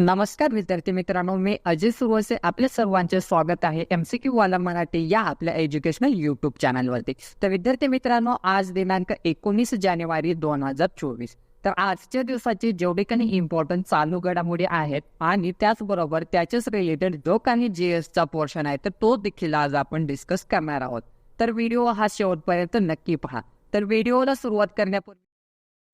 नमस्कार विद्यार्थी मित्रांनो मी अजय सुरवसे आपल्या सर्वांचे स्वागत आहे एमसीक्यू वाला मराठी या आपल्या एज्युकेशनल युट्यूब चॅनलवरती तर विद्यार्थी मित्रांनो आज दिनांक एकोणीस जानेवारी दोन हजार चोवीस. तर आजच्या दिवसाची जेवढे काही इम्पॉर्टंट चालू घडामोडी आहेत आणि त्याचबरोबर त्याच्याच रिलेटेड जो काही जी एसचा पोर्शन आहे तर तो देखील आज आपण डिस्कस करणार आहोत. तर व्हिडिओ हा शेवटपर्यंत नक्की पहा. तर व्हिडिओला सुरुवात करण्यापूर्वी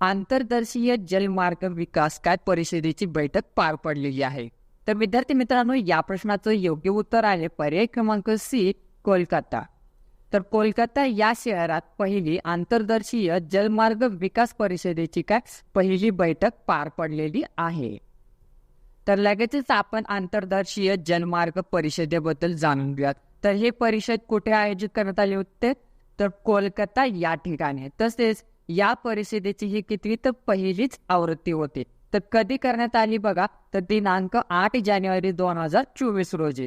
आंतरदर्शीय जलमार्ग विकास काय परिषदेची बैठक पार पडलेली आहे? तर विद्यार्थी मित्रांनो या प्रश्नाचं योग्य उत्तर आहे पर्याय क्रमांक सी कोलकाता. तर कोलकाता या शहरात पहिली आंतरदर्शीय जलमार्ग विकास परिषदेची काय पहिली बैठक पार पडलेली आहे? तर लगेचच आपण आंतरदर्शीय जलमार्ग परिषदेबद्दल जाणून घेऊयात. तर हे परिषद कुठे आयोजित करण्यात आले होते? तर कोलकाता या ठिकाणी. तसेच या परिषदेची ही कितवी तर पहिलीच आवृत्ती होती. तर कधी करण्यात आली बघा तर दिनांक आठ जानेवारी दोन हजार चोवीस रोजी.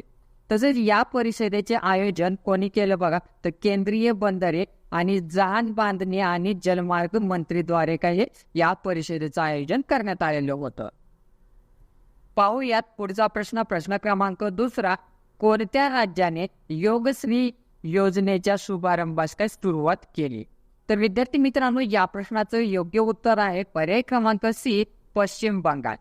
तसेच या परिषदेचे आयोजन कोणी केलं बघा तर केंद्रीय बंदरे आणि जहाज बांधणी आणि जलमार्ग मंत्रीद्वारे काही या परिषदेचं आयोजन करण्यात आलेलं होतं. पाहूयात पुढचा प्रश्न प्रश्न क्रमांक दुसरा. कोणत्या राज्याने योगश्री योजनेच्या शुभारंभास काय सुरुवात केली? तर विद्यार्थी मित्रांनो या प्रश्नाचं योग्य उत्तर आहे पर्याय क्रमांक सी पश्चिम बंगाल.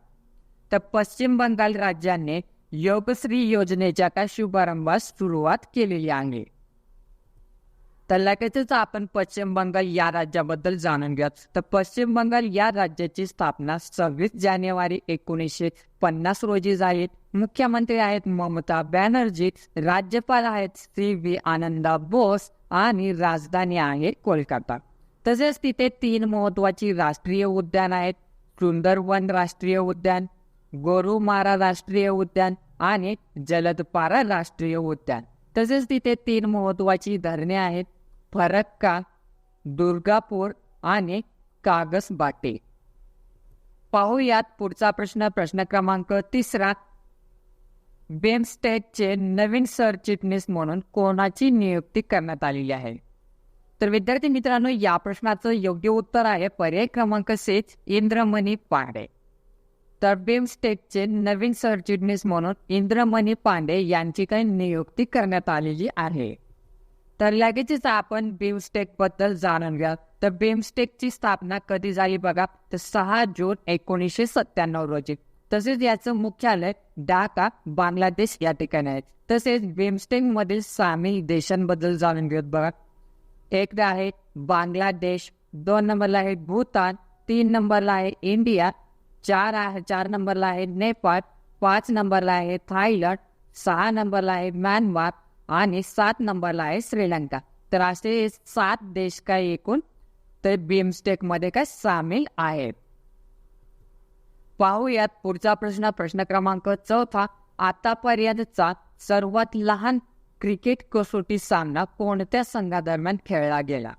तर पश्चिम बंगाल राज्याने योगश्री योजनेच्या का शुभारंभास सुरुवात केलेली आहे. तर लगेचच आपण पश्चिम बंगाल या राज्याबद्दल जाणून घ्या तर पश्चिम बंगाल या राज्याची स्थापना सव्वीस जानेवारी एकोणीसशे पन्नास रोजी झाली. मुख्यमंत्री आहेत ममता बॅनर्जी राज्यपाल आहेत सी व्ही आनंदा बोस आणि राजधानी आहे कोलकाता. तसेच तिथे तीन महत्वाची राष्ट्रीय उद्यान आहेत. सुंदरवन राष्ट्रीय उद्यान गोरुमारा राष्ट्रीय उद्यान आणि जलदपारा राष्ट्रीय उद्यान. तसेच तिथे तीन महत्वाची धरणे आहेत. फरक्का दुर्गापूर आणि कागस बाटे. पाहूयात पुढचा प्रश्न प्रश्न क्रमांक तिसरा. बेमस्टेकचे नवीन सरचिटणीस म्हणून कोणाची नियुक्ती करण्यात आलेली आहे? तर विद्यार्थी मित्रांनो या प्रश्नाचं योग्य उत्तर आहे. पर्याय क्रमांक सेच इंद्रमणी पांडे. तर बिमस्टेकचे नवीन सरचिटणीस म्हणून इंद्रमणी पांडे यांची काही नियुक्ती करण्यात आलेली आहे. तर लगेचच आपण बिमस्टेकबद्दल जाणून घ्या. तर बिमस्टेकची स्थापना कधी झाली बघा? तर सहा जून एकोणीसशे सत्त्याण्णव रोजी. तसेच याचं मुख्यालय ढाका बांगलादेश या ठिकाणी आहे. तसेच बिमस्टेक मधील सामील देशांबद्दल जाणून घेऊत बघा. एक आहे बांगलादेश दोन नंबरला आहे भूतान तीन नंबरला आहे इंडिया चार आहे चार नंबरला आहे नेपाळ पाच नंबरला आहे थायलंड सहा नंबरला आहे म्यानमार आणि सात नंबरला आहे श्रीलंका. तर असे सात देश काय एकूण? तर बिमस्टेकमध्ये काय सामील आहेत पाहूयात पुढचा प्रश्न प्रश्न क्रमांक चौथा. आतापर्यंतचा सर्वात लहान क्रिकेट कसोटी सामना कोणत्या संघादरम्यान खेळला गेला?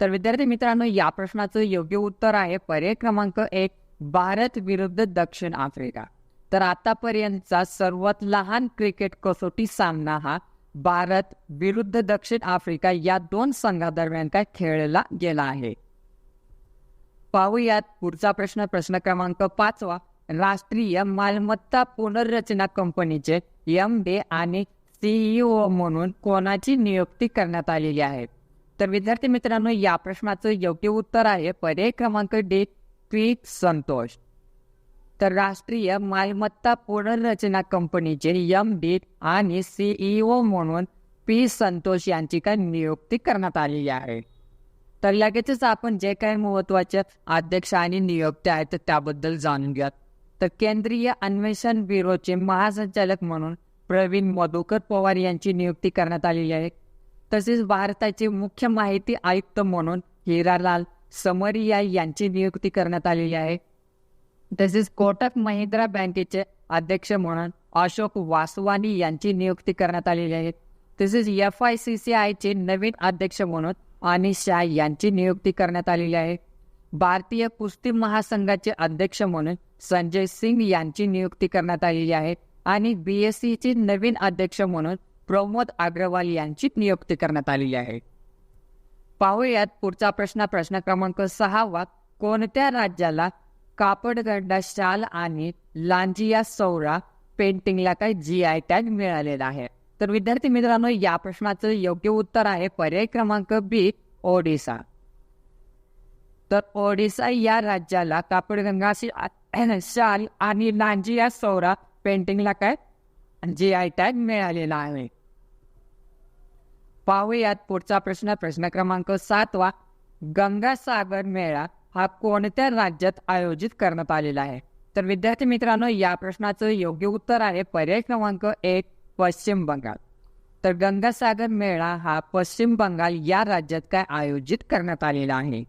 तर विद्यार्थी मित्रांनो या प्रश्नाचं योग्य उत्तर आहे पर्याय क्रमांक एक. भारत विरुद्ध दक्षिण आफ्रिका. तर आतापर्यंतचा सर्वात लहान क्रिकेट कसोटी सामना हा भारत विरुद्ध दक्षिण आफ्रिका या दोन संघादरम्यान काय खेळला गेला आहे. पाहूयात पुढचा प्रश्न प्रश्न क्रमांक पाचवा. राष्ट्रीय मालमत्ता पुनर्रचना कंपनीचे एम डे आणि सीईओ म्हणून कोणाची नियुक्ती करण्यात आलेली आहे? तर विद्यार्थी मित्रांनो या प्रश्नाचं योग्य उत्तर आहे. पर्याय क्रमांक डी पी संतोष. तर राष्ट्रीय मालमत्ता पुनर्रचना कंपनीचे एम डी आणि सीईओ म्हणून पी संतोष यांची काय नियुक्ती करण्यात आलेली आहे. तर लगेचच आपण जे काही महत्त्वाचे अध्यक्ष आणि नियुक्त्या आहेत त्याबद्दल जाणून घ्या तर केंद्रीय अन्वेषण ब्युरोचे महासंचालक म्हणून प्रवीण मधुकर पवार यांची नियुक्ती करण्यात आलेली आहे. तसेच भारताचे मुख्य माहिती आयुक्त म्हणून हिरालाल समरिया यांची नियुक्ती करण्यात आलेली आहे. तसेच कोटक महिंद्रा बँकेचे अध्यक्ष म्हणून अशोक वासवानी यांची नियुक्ती करण्यात आलेली आहे. तसेच एफ आय सी सी आयचे नवीन अध्यक्ष म्हणून अनिश शाह यांची नियुक्ती करण्यात आलेली आहे. भारतीय कुस्ती महासंघाचे अध्यक्ष म्हणून संजय सिंग यांची नियुक्ती करण्यात आलेली आहे आणि बी एस सीचे नवीन अध्यक्ष म्हणून प्रमोद अग्रवाल यांची नियुक्ती करण्यात आलेली आहे. पाहूयात पुढचा प्रश्न. प्रश्न क्रमांक सहावा कोणत्या राज्याला कापडगंडा शाल आणि लांजिया सौरा पेंटिंगला काही जी आय टॅग मिळालेला आहे? तर विद्यार्थी मित्रांनो या प्रश्नाचं योग्य उत्तर आहे पर्याय क्रमांक बी ओडिसा. तर ओडिसा या राज्याला कापडगंगा शाल आणि लांजिया सौरा पेंटिंगला काय जी आय टॅग मिळालेला आहे. पाहूयात पुढचा प्रश्न. प्रश्न क्रमांक सातवा गंगासागर मेळा हा कोणत्या राज्यात आयोजित करण्यात आलेला आहे? तर विद्यार्थी मित्रांनो या प्रश्नाचं योग्य उत्तर आहे पर्याय क्रमांक एक पश्चिम बंगाल. तर गंगासागर मेळा हा पश्चिम बंगाल या राज्यात काय आयोजित करण्यात आलेला आहे?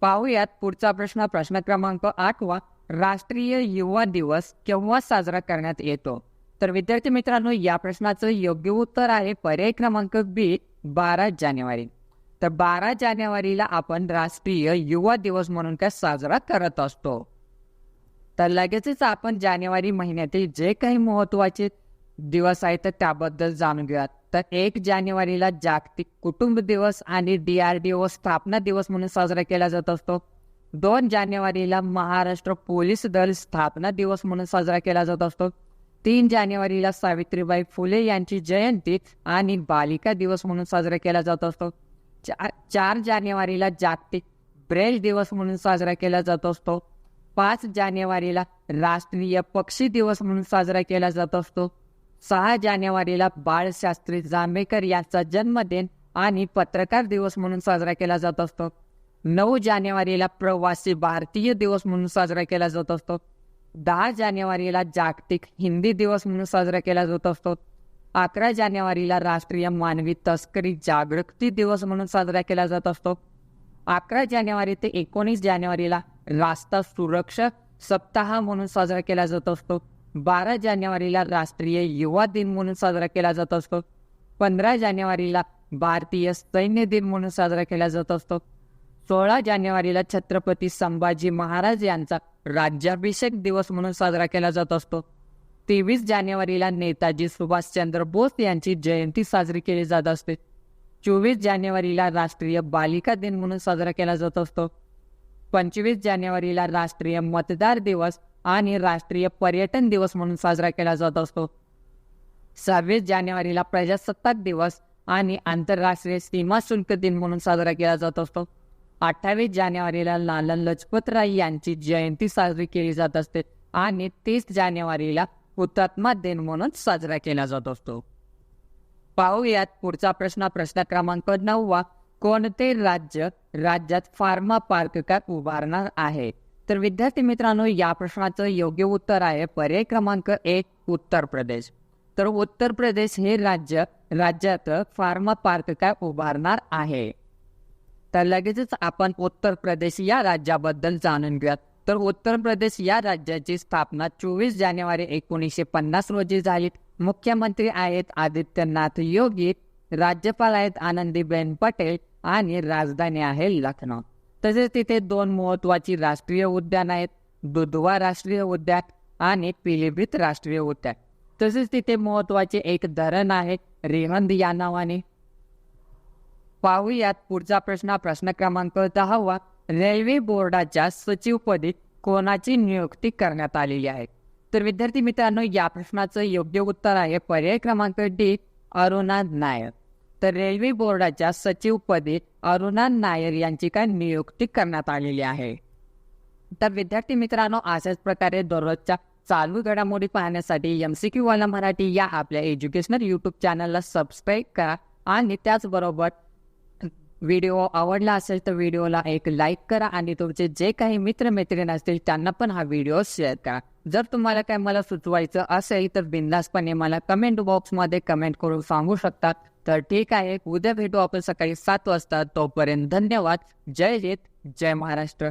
पाहूयात पुढचा प्रश्न. प्रश्न क्रमांक आठवा राष्ट्रीय युवा दिवस केव्हा साजरा करण्यात येतो? तर विद्यार्थी मित्रांनो या प्रश्नाचं योग्य उत्तर आहे. पर्याय क्रमांक बी बारा जानेवारी. तर बारा जानेवारीला आपण राष्ट्रीय युवा दिवस म्हणून काय साजरा करत असतो. तर लगेचच आपण जानेवारी महिन्यातील जे काही महत्त्वाचे दिवस आहेत तर त्याबद्दल जाणून घेऊयात. तर एक जानेवारीला जागतिक कुटुंब दिवस आणि डी आर डी ओ स्थापना दिवस म्हणून साजरा केला जात असतो. दोन जानेवारीला महाराष्ट्र पोलीस दल स्थापना दिवस म्हणून साजरा केला जात असतो. तीन जानेवारीला सावित्रीबाई फुले यांची जयंती आणि बालिका दिवस म्हणून साजरा केला जात असतो. चार चार जानेवारीला जागतिक ब्रेल दिवस म्हणून साजरा केला जात असतो. पाच जानेवारीला राष्ट्रीय पक्षी दिवस म्हणून साजरा केला जात असतो. सहा जानेवारीला बाळशास्त्री जांभेकर यांचा जन्मदिन आणि पत्रकार दिवस म्हणून साजरा केला जात असतो. नऊ जानेवारीला प्रवासी भारतीय दिवस म्हणून साजरा केला जात असतो. दहा जानेवारीला जागतिक हिंदी दिवस म्हणून साजरा केला जात असतो. अकरा जानेवारीला राष्ट्रीय मानवी तस्करी जागृती दिवस म्हणून साजरा केला जात असतो. अकरा जानेवारी ते एकोणीस जानेवारीला रास्ता सुरक्षा सप्ताह म्हणून साजरा केला जात असतो. बारा जानेवारीला राष्ट्रीय युवा दिन म्हणून साजरा केला जात असतो. पंधरा जानेवारीला भारतीय सैन्य दिन म्हणून साजरा केला जात असतो. सोळा जानेवारीला छत्रपती संभाजी महाराज यांचा राज्याभिषेक दिवस म्हणून साजरा केला जात असतो. तेवीस जानेवारीला नेताजी सुभाषचंद्र बोस यांची जयंती साजरी केली जात असते. चोवीस जानेवारीला राष्ट्रीय बालिका दिन म्हणून साजरा केला जात असतो. पंचवीस जानेवारीला राष्ट्रीय मतदार दिवस आणि राष्ट्रीय पर्यटन दिवस म्हणून साजरा केला जात असतो. सव्वीस जानेवारीला प्रजासत्ताक दिवस आणि आंतरराष्ट्रीय सीमा शुल्क दिन म्हणून साजरा केला जात असतो. अठ्ठावीस जानेवारीला लाला लजपत राय यांची जयंती साजरी केली जात असते आणि तीस जानेवारीला हुतात्मा दिन म्हणून साजरा केला जात असतो. पाहूयात पुढचा प्रश्न. प्रश्न क्रमांक नववा कोणते राज्य राज्यात फार्मा पार्क का उभारणार आहे? तर विद्यार्थी मित्रांनो या प्रश्नाचं योग्य उत्तर आहे पर्याय क्रमांक एक उत्तर प्रदेश. तर उत्तर प्रदेश हे राज्य राज्यात फार्मा पार्क काय उभारणार आहे? तर लगेचच आपण उत्तर प्रदेश या राज्याबद्दल जाणून घेऊयात. तर उत्तर प्रदेश या राज्याची स्थापना चोवीस जानेवारी एकोणीसशे पन्नास रोजी झाली. मुख्यमंत्री आहेत आदित्यनाथ योगी राज्यपाल आहेत आनंदीबेन पटेल आणि राजधानी आहे लखनौ. तसेच तिथे दोन महत्वाची राष्ट्रीय उद्यान आहेत दुधवा राष्ट्रीय उद्यान आणि पिलीभीत राष्ट्रीय उद्यान. तसेच तिथे महत्त्वाचे एक धरण आहे रेहंद या नावाने. पाहूयात पुढचा प्रश्न. प्रश्न क्रमांक दहावा. रेल्वे बोर्डाच्या सचिवपदी कोणाची नियुक्ती करण्यात आलेली आहे? तर विद्यार्थी मित्रांनो या प्रश्नाचं योग्य उत्तर आहे पर्याय क्रमांक डी अरुणा नायर. तर रेल्वे बोर्डाच्या सचिवपदी अरुणा नायर यांची काय नियुक्ती करण्यात आलेली आहे? तर विद्यार्थी मित्रांनो अशाच प्रकारे दररोजच्या चालू घडामोडी पाहण्यासाठी एम सी क्यू वाला मराठी या आपल्या एज्युकेशनल यूट्यूब चॅनलला सबस्क्राईब करा आणि त्याचबरोबर व्हिडिओ आवडला असेल तर व्हिडिओला एक लाईक करा आणि तुमचे जे काही मित्रमैत्रिणी असतील त्यांना पण हा व्हिडिओ शेअर करा. जर तुम्हाला काय मला सुचवायचं असेल तर बिंदासपणे मला कमेंट बॉक्समध्ये कमेंट करून सांगू शकतात तर ठीक आहे उद्या भेटू आपण सकाळी सात वाजता. तोपर्यंत धन्यवाद. जय हित जय महाराष्ट्र.